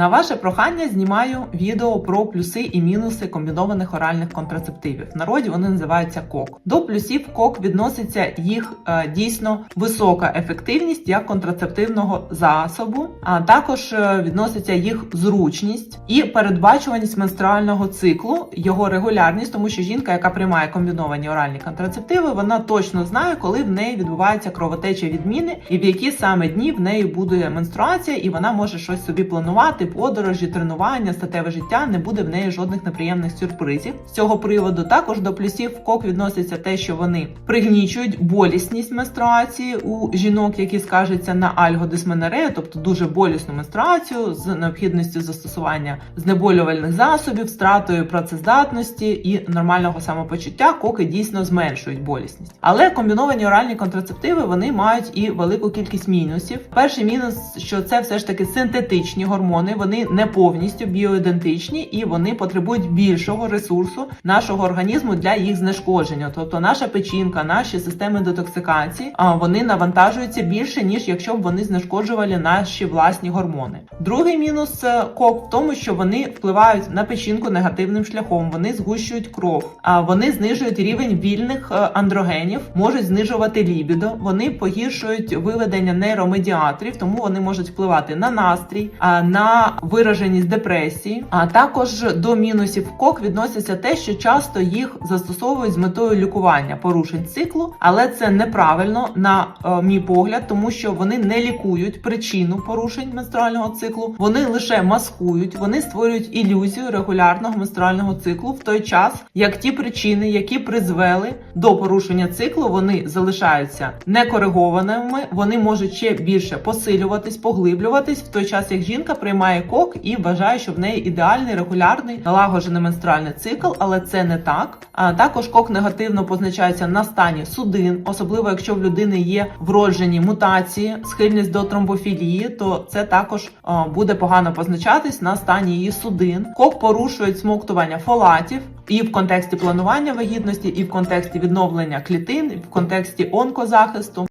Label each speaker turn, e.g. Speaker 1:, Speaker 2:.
Speaker 1: На ваше прохання знімаю відео про плюси і мінуси комбінованих оральних контрацептивів. В народі вони називаються КОК. До плюсів КОК відноситься їх е, дійсно висока ефективність як контрацептивного засобу, а також е, відноситься їх зручність і передбачуваність менструального циклу, його регулярність, тому що жінка, яка приймає комбіновані оральні контрацептиви, вона точно знає, коли в неї відбувається кровотеча відміни і в які саме дні в неї буде менструація, і вона може щось собі планувати, подорожі, тренування, статеве життя. Не буде в неї жодних неприємних сюрпризів. З цього приводу також до плюсів кок відноситься те, що вони пригнічують болісність менструації у жінок, які скажуться на альгодисменорею, тобто дуже болісну менструацію з необхідністю застосування знеболювальних засобів, стратою працездатності і нормального самопочуття. Коки дійсно зменшують болісність. Але комбіновані оральні контрацептиви вони мають і велику кількість мінусів. Перший мінус, що це все ж таки синтетичні гормони, вони не повністю біоідентичні і вони потребують більшого ресурсу нашого організму для їх знешкодження. Тобто наша печінка, наші системи детоксикації, вони навантажуються більше ніж якщо б вони знешкоджували наші власні гормони. Другий мінус е, кок в тому, що вони впливають на печінку негативним шляхом. Вони згущують кров, а вони знижують рівень вільних е, андрогенів, можуть знижувати лібідо. Вони погіршують виведення нейромедіаторів, тому вони можуть впливати на настрій, а на вираженість депресії. А також до мінусів кок відноситься те, що часто їх застосовують з метою лікування порушень циклу, але це неправильно на е, мій погляд, тому що вони не лікують причину порушень менструального циклу, вони лише маскують, вони створюють ілюзію регулярного менструального циклу в той час, як ті причини, які призвели до порушення циклу, вони залишаються некоригованими, вони можуть ще більше посилюватись, поглиблюватись в той час, як жінка приймає кок і вважає, що в неї ідеальний регулярний налагоджений менструальний цикл, але це не так. А також кок негативно позначається на стані судин, особливо якщо в людини є вроджені мутації, схильність до тромбофілії, то це також буде погано позначатись на стані її судин. Кок порушує смоктування фолатів. І в контексті планування вагітності, і в контексті відновлення клітин, і в контексті онкозахисту.